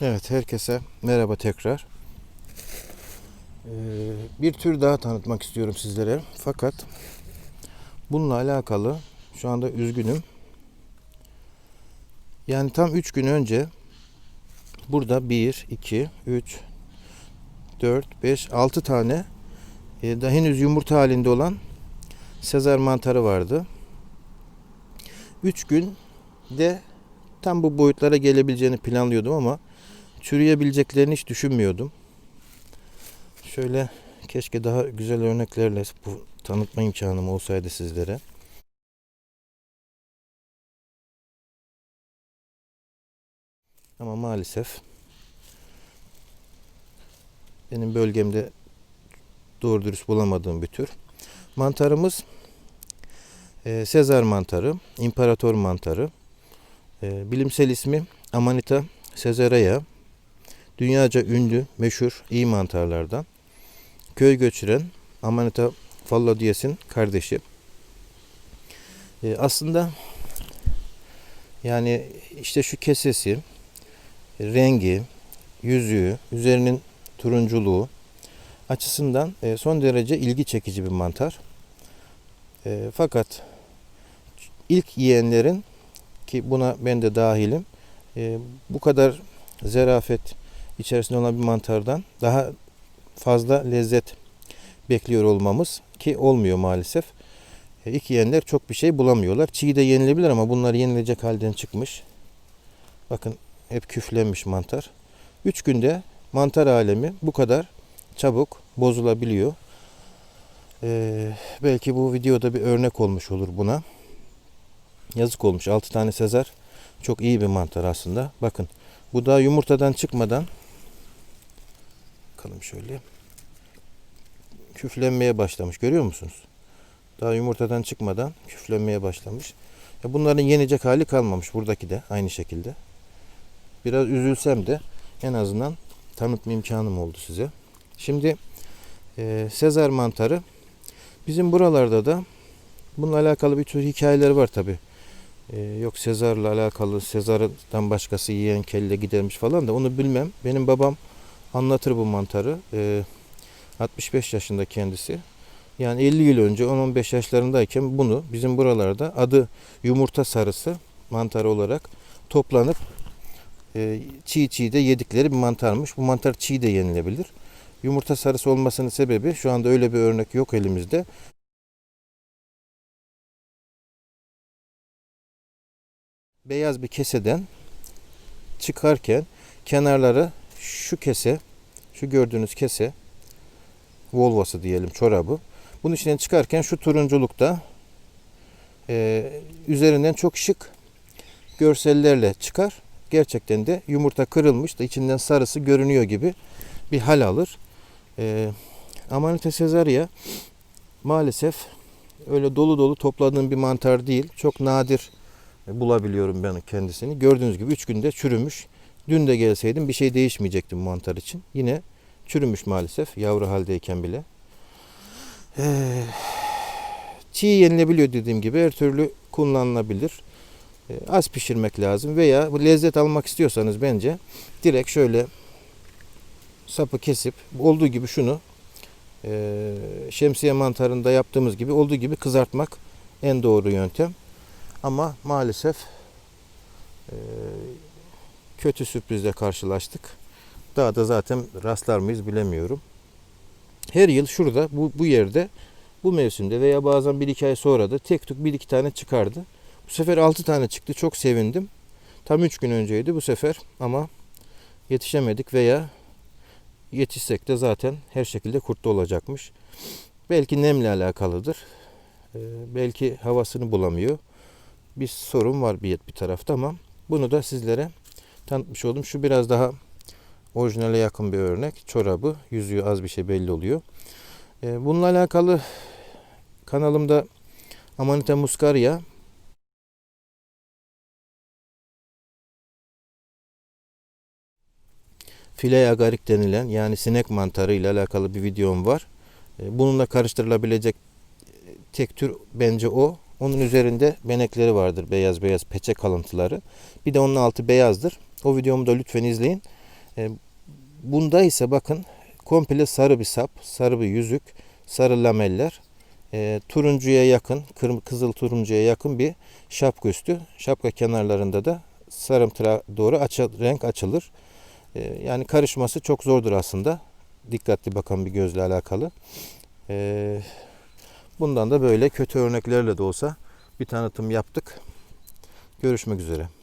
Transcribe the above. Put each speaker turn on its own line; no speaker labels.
Evet herkese merhaba tekrar. Ee, bir tür daha tanıtmak istiyorum sizlere. Fakat bununla alakalı şu anda üzgünüm. Yani tam 3 gün önce burada 1, 2, 3, 4, 5, 6 tane e, daha henüz yumurta halinde olan Sezar mantarı vardı. 3 gün de tam bu boyutlara gelebileceğini planlıyordum ama çürüyebileceklerini hiç düşünmüyordum. Şöyle keşke daha güzel örneklerle bu tanıtma imkanım olsaydı sizlere. Ama maalesef benim bölgemde doğru dürüst bulamadığım bir tür. Mantarımız e, Sezar mantarı, imparator mantarı. E, bilimsel ismi Amanita caesarea. Dünyaca ünlü, meşhur iyi mantarlardan. Köy göçüren Amanita fallodies'in kardeşi. E, aslında yani işte şu kesesi, rengi, yüzüğü, üzerinin turunculuğu açısından e, son derece ilgi çekici bir mantar. E, fakat ilk yiyenlerin ki buna ben de dahilim e, bu kadar zerafet içerisinde olan bir mantardan daha fazla lezzet bekliyor olmamız ki olmuyor maalesef. E, ilk yiyenler çok bir şey bulamıyorlar. Çiğ de yenilebilir ama bunlar yenilecek halden çıkmış. Bakın hep küflenmiş mantar. 3 günde mantar alemi bu kadar çabuk bozulabiliyor. Ee, belki bu videoda bir örnek olmuş olur buna. Yazık olmuş. 6 tane sezar çok iyi bir mantar aslında. Bakın bu daha yumurtadan çıkmadan bakalım şöyle küflenmeye başlamış. Görüyor musunuz? Daha yumurtadan çıkmadan küflenmeye başlamış. Ya bunların yenecek hali kalmamış. Buradaki de aynı şekilde. Biraz üzülsem de en azından tanıtma imkanım oldu size. Şimdi e, Sezar mantarı bizim buralarda da bununla alakalı bir tür hikayeler var tabi. E, yok Sezar'la alakalı Sezar'dan başkası yiyen kelle gidermiş falan da onu bilmem. Benim babam anlatır bu mantarı. E, 65 yaşında kendisi. Yani 50 yıl önce 10-15 yaşlarındayken bunu bizim buralarda adı yumurta sarısı mantarı olarak toplanıp e, çiğ çiğ de yedikleri bir mantarmış. Bu mantar çiğ de yenilebilir. Yumurta sarısı olmasının sebebi şu anda öyle bir örnek yok elimizde. Beyaz bir keseden çıkarken kenarları şu kese, şu gördüğünüz kese, volvası diyelim çorabı. Bunun içinden çıkarken şu turunculukta e, üzerinden çok şık görsellerle çıkar. Gerçekten de yumurta kırılmış da içinden sarısı görünüyor gibi bir hal alır. E, Amanita caesaria maalesef öyle dolu dolu topladığım bir mantar değil. Çok nadir bulabiliyorum ben kendisini. Gördüğünüz gibi 3 günde çürümüş. Dün de gelseydim bir şey değişmeyecekti bu mantar için. Yine çürümüş maalesef yavru haldeyken bile. Ee, çiğ yenilebiliyor dediğim gibi her türlü kullanılabilir. Ee, az pişirmek lazım veya bu lezzet almak istiyorsanız bence direkt şöyle sapı kesip olduğu gibi şunu e, şemsiye mantarında yaptığımız gibi olduğu gibi kızartmak en doğru yöntem. Ama maalesef e, kötü sürprizle karşılaştık. Daha da zaten rastlar mıyız bilemiyorum. Her yıl şurada bu, bu yerde bu mevsimde veya bazen bir iki ay sonra da tek tük bir iki tane çıkardı. Bu sefer altı tane çıktı. Çok sevindim. Tam üç gün önceydi bu sefer ama yetişemedik veya yetişsek de zaten her şekilde kurtlu olacakmış. Belki nemle alakalıdır. Ee, belki havasını bulamıyor. Bir sorun var bir, bir tarafta ama bunu da sizlere tanıtmış oldum. Şu biraz daha orijinale yakın bir örnek. Çorabı, yüzüğü az bir şey belli oluyor. Ee, bununla alakalı kanalımda Amanita muscaria Filea agarik denilen yani sinek mantarı ile alakalı bir videom var. Ee, Bununla karıştırılabilecek tek tür bence o. Onun üzerinde benekleri vardır. Beyaz beyaz peçe kalıntıları. Bir de onun altı beyazdır. O videomu da lütfen izleyin. E, bunda ise bakın komple sarı bir sap, sarı bir yüzük, sarı lameller, e, turuncuya yakın, kırm- kızıl turuncuya yakın bir şapka üstü. Şapka kenarlarında da sarımtıra doğru açı, renk açılır. E, yani karışması çok zordur aslında. Dikkatli bakan bir gözle alakalı. E, bundan da böyle kötü örneklerle de olsa bir tanıtım yaptık. Görüşmek üzere.